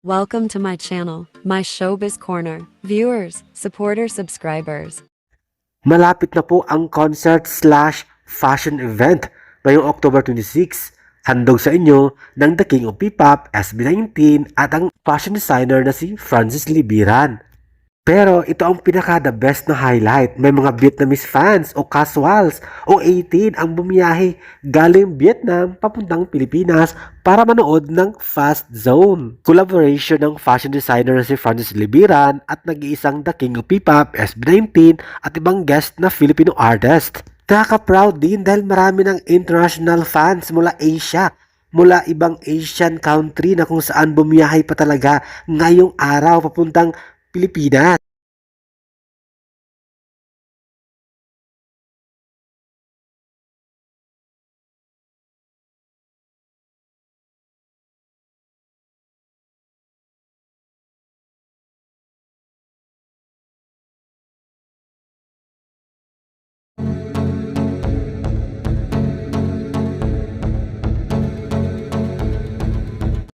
Welcome to my channel, my showbiz corner. Viewers, supporters, subscribers. Malapit na po ang concert slash fashion event ngayong October 26. Handog sa inyo ng The King of P-Pop, SB19 at ang fashion designer na si Francis Libiran. Pero ito ang pinaka the best na highlight. May mga Vietnamese fans o casuals o 18 ang bumiyahe galing Vietnam papuntang Pilipinas para manood ng Fast Zone. Collaboration ng fashion designer na si Francis Libiran at nag-iisang The King of P-Pop, SB19 at ibang guest na Filipino artist. Nakaka-proud din dahil marami ng international fans mula Asia mula ibang Asian country na kung saan bumiyahe pa talaga ngayong araw papuntang Pilipinas.